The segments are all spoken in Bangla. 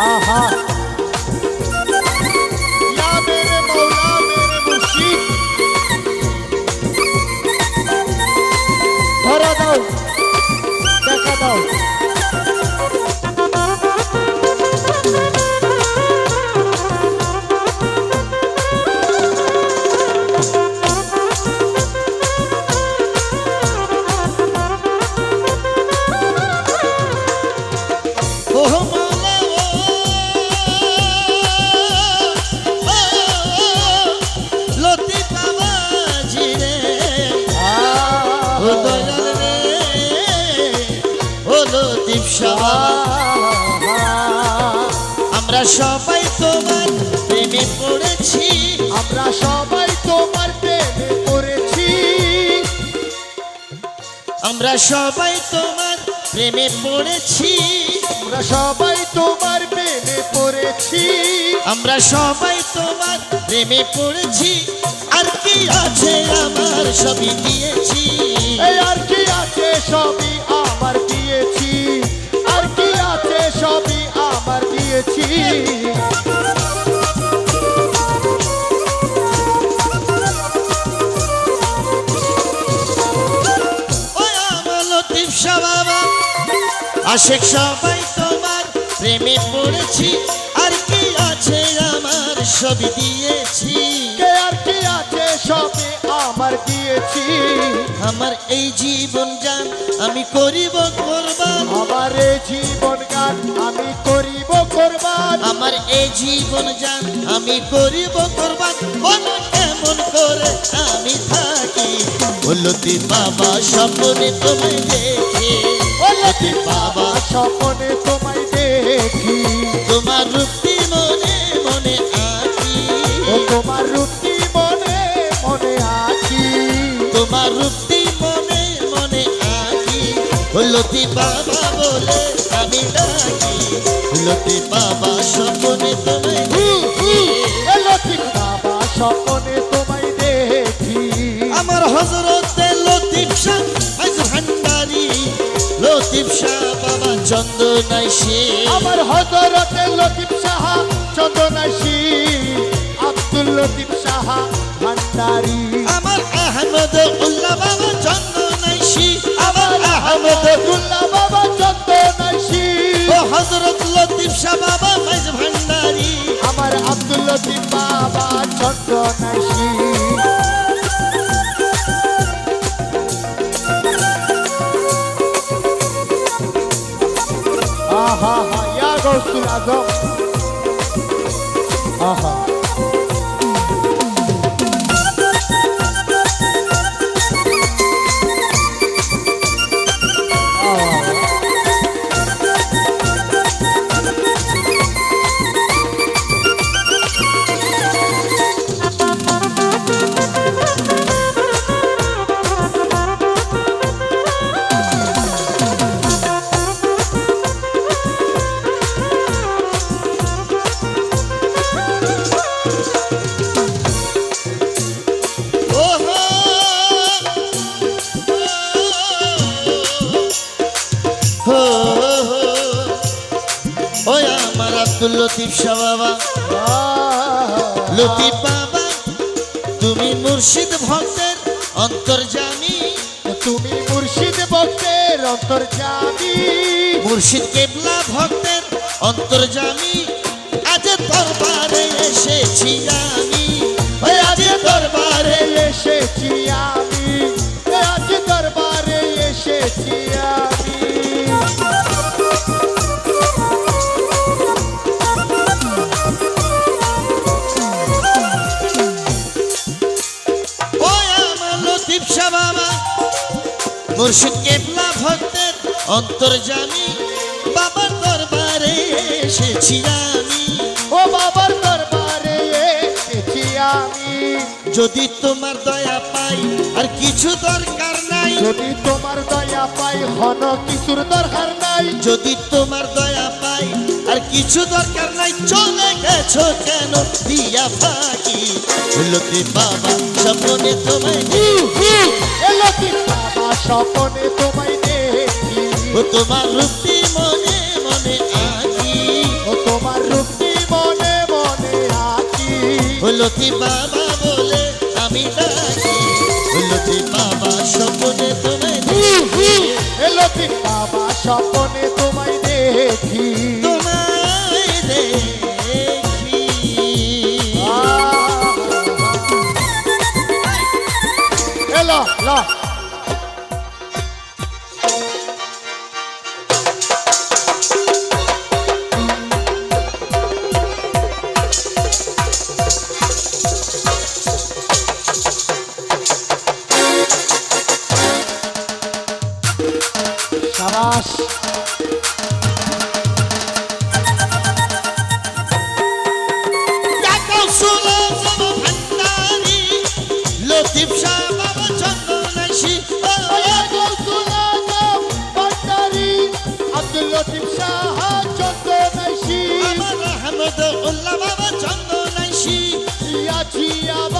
ஆஹா লতিফ শাহ আমরা সবাই তোমার প্রেমে পড়েছি। আমরা সবাই তোমার প্রেমে পড়েছি। আমরা সবাই তোমার প্রেমে পড়েছি। আমরা সবাই তোমার প্রেমে পড়েছি। আমরা সবাই তোমার প্রেমে পড়েছি। আর কি আছে আমার সবই দিয়েছি। আর কি আছে সবই বাবা আশেক সবাই তোমার প্রেমে পড়েছি। আর কি আছে আমার সবই দিয়েছি। কে আর কি আছে সবই আমার দিয়েছি। আমার এই জীবন জান আমি করিব কোরবান। আমার এই জীবন গান আমি করিব আমার এই জীবন যান আমি করিব কোরবান কেমন করে আমি থাকি? বলতি বাবা স্বপ্নে তোমায় দেখে। বলতি বাবা স্বপনে তোমায় দেখি। তোমার রূপটি মনে মনে ও তোমার রুটি মনে মনে আছি তোমার রূপটি লতি বাবা বলে আমি ডাকি লতি বাবা স্বপ্নে তোমায় লতিফ বাবা স্বপনে তোমায় দেখি। আমার হজরতে লতিফ শাহ আজ ভান্ডারি। লতিফ শাহ বাবা চন্দনাই সে আমার হজরতে লতিফ শাহ সাহা চন্দনাশি আব্দুল লতিফ সাহা ভান্ডারি। আমার আহমদ উল্লাহ বাবা চন্দনাই শাহ বাবা মাইজ ভান্ডারি। আমার আব্দুল লতিফ বাবা চন্দনাশি আহা হা ইয়া গৌসুল আজম আহা। আব্দুল লতিফ শাহ বাবা। লতিফ বাবা তুমি মুর্শিদ ভক্তের অন্তর্জামী তুমি মুর্শিদ ভক্তের অন্তর্জামী মুর্শিদ কেবলা ভক্তের অন্তর্জামী আজ দরবারে এসেছি আমি। আজ দরবারে এসেছি আমি। মুর্শিদ কেবলা ভক্তের অন্তর্জামী বাবার দরবারে এসেছি আমি। ও বাবার দরবারে এসেছি আমি। যদি তোমার দয়া পাই আর কিছু দরকার নাই। যদি তোমার দয়া পাই হন কিছুর দরকার নাই। যদি তোমার দয়া পাই আর কিছু দরকার নাই চলে গেছো কেন দিয়া ফাঁকি? লতি বাবা স্বপ্নে তোমায় এলো কি বাবা স্বপনে তোমায় দেখি। ও তোমার রূপটি মনে মনে আঁকি। ও তোমার রূপ লতি বাবা বলে আমি ডাকি। লতি বাবা স্বপ্নে তোমায় দেখি। এলতি বাবা স্বপ্নে তোমায় দেখি। তোমায় দেখি। শাহ বাবা চন্দনাশি আব্দুল লতিফ শাহ চন্দ্রনাইশি আমার আহমদ উল্লাহ বাবা চন্দনাশি ইয়াছিয়া বাবা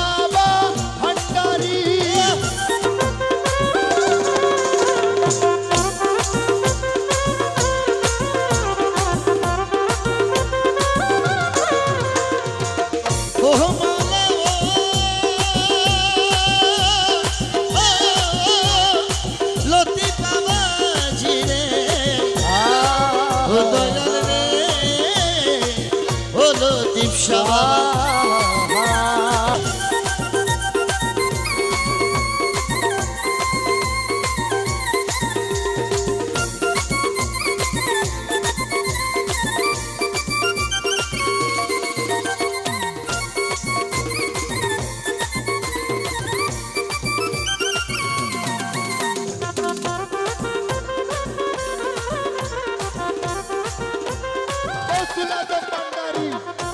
লতিফ শাহ